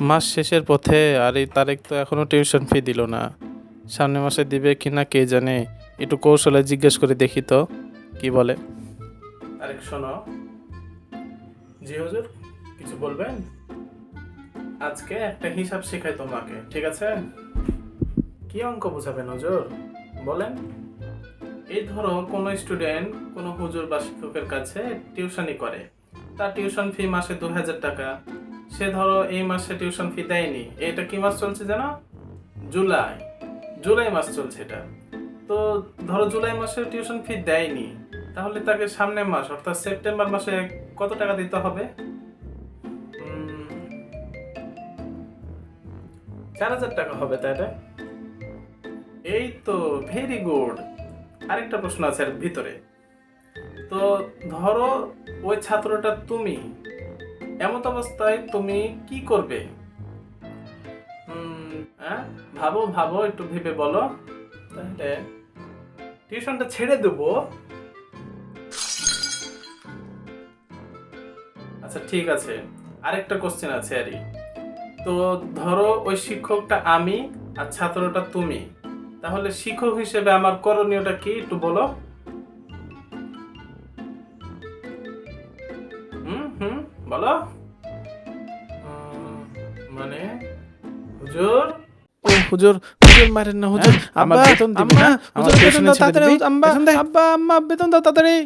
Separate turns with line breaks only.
মাস শেষের পথে আর এই তারেক তো এখনও টিউশন ফি দিল না। সামনের মাসে দিবে কি না কে জানে? একটু কৌশলে জিজ্ঞেস করে দেখি তো, কি বলে। তারেক, শোনো। জি হুজুর, কিছু বলবেন? আজকে একটা হিসাব শেখাই তোমাকে, ঠিক আছে? কি অঙ্ক বোঝাবেন হুজুর? বলেন। এই ধরো, কোনো স্টুডেন্ট কোনো হুজুর বা শিক্ষকের কাছে টিউশনই করে। তার টিউশন ফি মাসে দু হাজার টাকা। সে ধরো এই মাসে টিউশন ফি দেয়নি, এটা কি মাস চলছে জানো? জুলাই। জুলাই মাস চলছে এটা। তো ধরো জুলাই মাসে টিউশন ফি দেয়নি, তাহলে তাকে সামনের মাস, অর্থাৎ সেপ্টেম্বর মাসে কত টাকা দিতে হবে? চার হাজার টাকা হবে তাই এটা এই তো ভেরি গুড আরেকটা প্রশ্ন আছে এর ভিতরে। তো ধরো ওই ছাত্রটা তুমি এমত অবস্থায় তুমি কি করবে? হ্যাঁ? ভাবো ভাবো, একটু ভেবে বলো। তাহলে টিউশনটা ছেড়ে দেবো। আচ্ছা ঠিক আছে। আরেকটা কোশ্চেন আছে আরই তো ধরো ওই শিক্ষকটা আমি আর ছাত্রটা তুমি। তাহলে শিক্ষক হিসেবে আমার করণীয়টা কি? একটু বলো। হুম বলো। মানে হুজুর?
হুজুর হুজুর মারেন না হুজুর।
হ্যাঁ?
আব্বা আম্মা?
আমার
হুজুর বেতন দাও তাড়াতাড়ি আম্মা আব্বা আম্মা বেতন দাও তাড়াতাড়ি।